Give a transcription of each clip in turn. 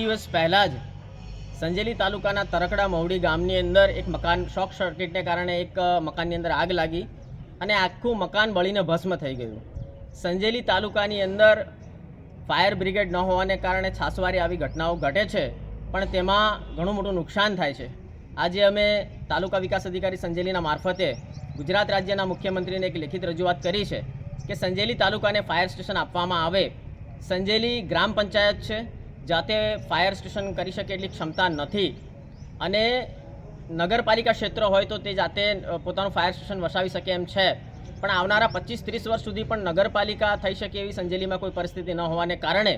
દિવસ પહેલાં જ સંજેલી તાલુકાના તરકડા મહુડી ગામની અંદર એક મકાન, શોક સર્કિટને કારણે એક મકાનની અંદર આગ લાગી અને આખું મકાન બળીને ભસ્મ થઈ ગયું. સંજેલી તાલુકાની અંદર ફાયર બ્રિગેડ ન હોવાને કારણે છાસવારી આવી ઘટનાઓ ઘટે છે, પણ તેમાં ઘણું મોટું નુકસાન થાય છે. આજે અમે તાલુકા વિકાસ અધિકારી સંજેલીના મારફતે ગુજરાત રાજ્યના મુખ્યમંત્રીને એક લેખિત રજૂઆત કરી છે કે સંજેલી તાલુકાને ફાયર સ્ટેશન આપવામાં આવે. સંજેલી ગ્રામ પંચાયત છે જાતે ફાયર સ્ટેશન કરી શકે એટલી ક્ષમતા નથી. અને નગરપાલિકા ક્ષેત્ર હોય તો તે જાતે પોતાનું ફાયર સ્ટેશન વસાવી શકે એમ છે. પણ આવનારા પચીસ ત્રીસ વર્ષ સુધી પણ નગરપાલિકા થઈ શકે એવી સંજેલીમાં કોઈ પરિસ્થિતિ ન હોવાને કારણે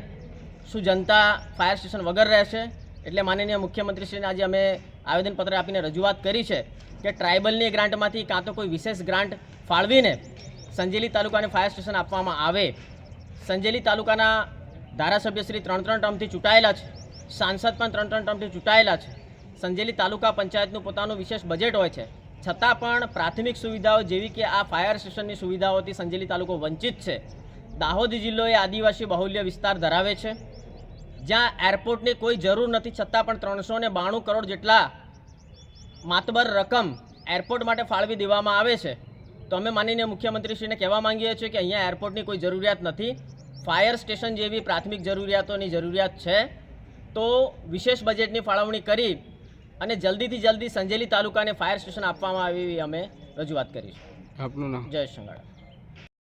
શું જનતા ફાયર સ્ટેશન વગર રહેશે? એટલે માનનીય મુખ્યમંત્રીશ્રીને આજે અમે આવેદનપત્ર આપીને રજૂઆત કરી છે કે ટ્રાઇબલની ગ્રાન્ટમાંથી કાં તો કોઈ વિશેષ ગ્રાન્ટ ફાળવીને સંજેલી તાલુકાને ફાયર સ્ટેશન આપવામાં આવે. સંજેલી તાલુકાના ધારાસભ્યશ્રી ત્રણ ત્રણ ટર્મથી ચૂંટાયેલા છે. સાંસદ પણ ત્રણ ત્રણ ટર્મથી ચૂંટાયેલા છે. સંજેલી તાલુકા પંચાયતનું પોતાનું વિશેષ બજેટ હોય છે. છતાં પણ પ્રાથમિક સુવિધાઓ જેવી કે આ ફાયર સ્ટેશનની સુવિધાઓથી સંજેલી તાલુકો વંચિત છે. દાહોદ જિલ્લો એ આદિવાસી બાહુલ્ય વિસ્તાર ધરાવે છે. જ્યાં એરપોર્ટની કોઈ જરૂર નથી, છતાં પણ ત્રણસો ને બાણું કરોડ જેટલા માતબર રકમ એરપોર્ટ માટે ફાળવી દેવામાં આવે છે. તો અમે માનીને મુખ્યમંત્રીશ્રીને કહેવા માંગીએ છીએ કે અહીંયા એરપોર્ટની કોઈ જરૂરિયાત નથી. ફાયર સ્ટેશન જેવી પ્રાથમિક જરૂરિયાતોની જરૂરિયાત છે તો વિશેષ બજેટની ફાળવણી કરી અને જલ્દીથી જલ્દી સંજેલી તાલુકાને ફાયર સ્ટેશન આપવામાં આવે એવી અમે રજૂઆત કરીશું. આપનું નામ? જય સંગાડા